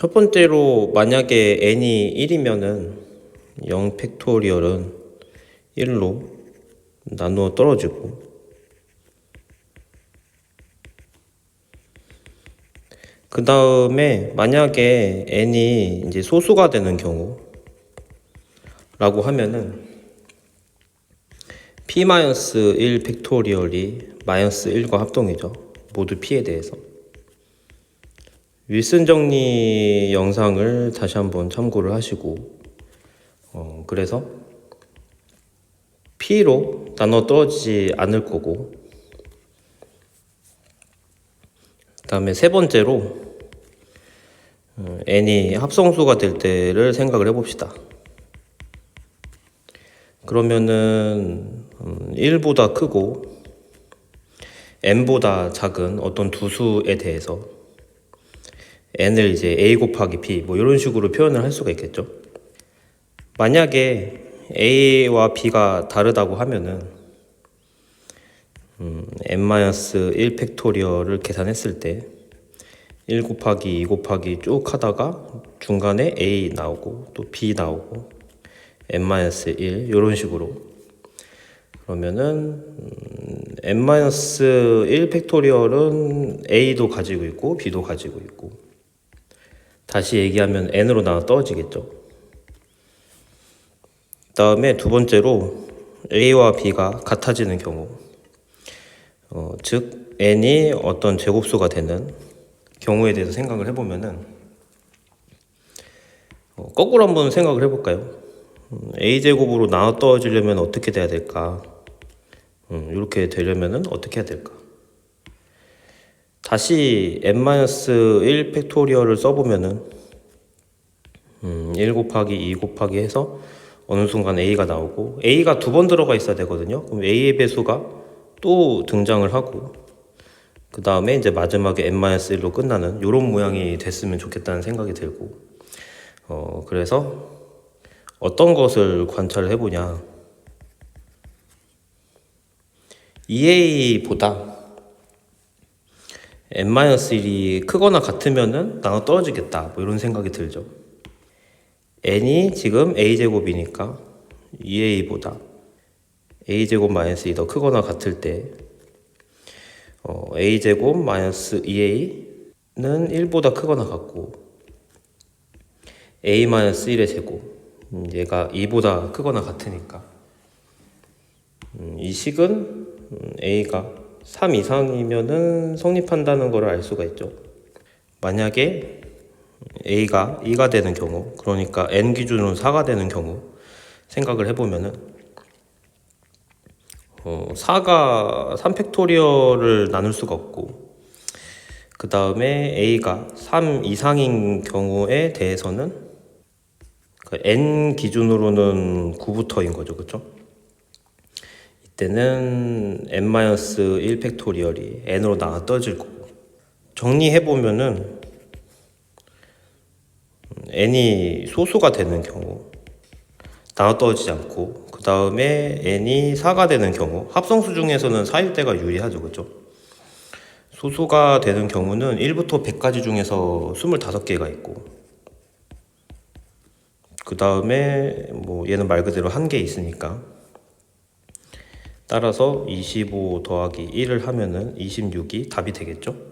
첫 번째로 만약에 n이 1이면은 0 팩토리얼은 1로 나누어 떨어지고 그 다음에 만약에 n이 이제 소수가 되는 경우라고 하면은 p-1 팩토리얼이 마이너스 1과 합동이죠. 모두 p에 대해서. 윌슨 정리 영상을 다시 한번 참고를 하시고 어, 그래서 p로 나눠 떨어지지 않을 거고 그 다음에 세 번째로 어, n이 합성수가 될 때를 생각을 해봅시다. 그러면은 음, 1보다 크고 n보다 작은 어떤 두 수에 대해서 n을 이제 a 곱하기 b 뭐 이런 식으로 표현을 할 수가 있겠죠. 만약에 a와 b가 다르다고 하면은 음, n-1 팩토리얼을 계산했을 때 1 곱하기 2 곱하기 쭉 하다가 중간에 a 나오고 또 b 나오고 n-1 이런 식으로 그러면은 음, n-1 팩토리얼은 a도 가지고 있고 b도 가지고 있고 다시 얘기하면 n으로 나눠 떨어지겠죠. 다음에 두 번째로 a와 b가 같아지는 경우, 어, 즉 n이 어떤 제곱수가 되는 경우에 대해서 생각을 해보면은 어, 거꾸로 한번 생각을 해볼까요? 음, a 제곱으로 나눠 떨어지려면 어떻게 돼야 될까? 음, 이렇게 되려면은 어떻게 해야 될까? 다시 n-1 팩토리얼을 써보면은 음, 1 곱하기 2 곱하기 해서 어느 순간 a가 나오고 a가 두 번 들어가 있어야 되거든요. 그럼 a의 배수가 또 등장을 하고 그 다음에 이제 마지막에 n-1로 끝나는 이런 모양이 됐으면 좋겠다는 생각이 들고 어, 그래서 어떤 것을 관찰을 해보냐 2a보다 n-1이 크거나 같으면은 나눠 떨어지겠다. 뭐 이런 생각이 들죠. N이 지금 a제곱이니까 2a보다 a제곱 마이너스 2 더 크거나 같을 때 어, a제곱 마이너스 2a는 1보다 크거나 같고 a 마이너스 1의 제곱 음, 얘가 2보다 크거나 같으니까 음, 이 식은 음, a가 3 이상이면은 성립한다는 것을 알 수가 있죠. 만약에 a가 2가 되는 경우, 그러니까 n 기준으로 4가 되는 경우 생각을 해보면은 어, 4가 3팩토리얼을 나눌 수가 없고 그 다음에 a가 3 이상인 경우에 대해서는 그 n 기준으로는 9부터인 거죠, 그렇죠? 이때는 n-1 팩토리얼이 n으로 나눠 떨어질 거고 정리해 보면은 n이 소수가 되는 경우 나눠 떨어지지 않고 그 다음에 n이 4가 되는 경우 합성수 중에서는 4일 때가 유리하죠, 그렇죠? 소수가 되는 경우는 1부터 100까지 중에서 25개가 있고 그 다음에 뭐 얘는 말 그대로 한 개 있으니까 따라서 25 더하기 1을 하면은 26이 답이 되겠죠?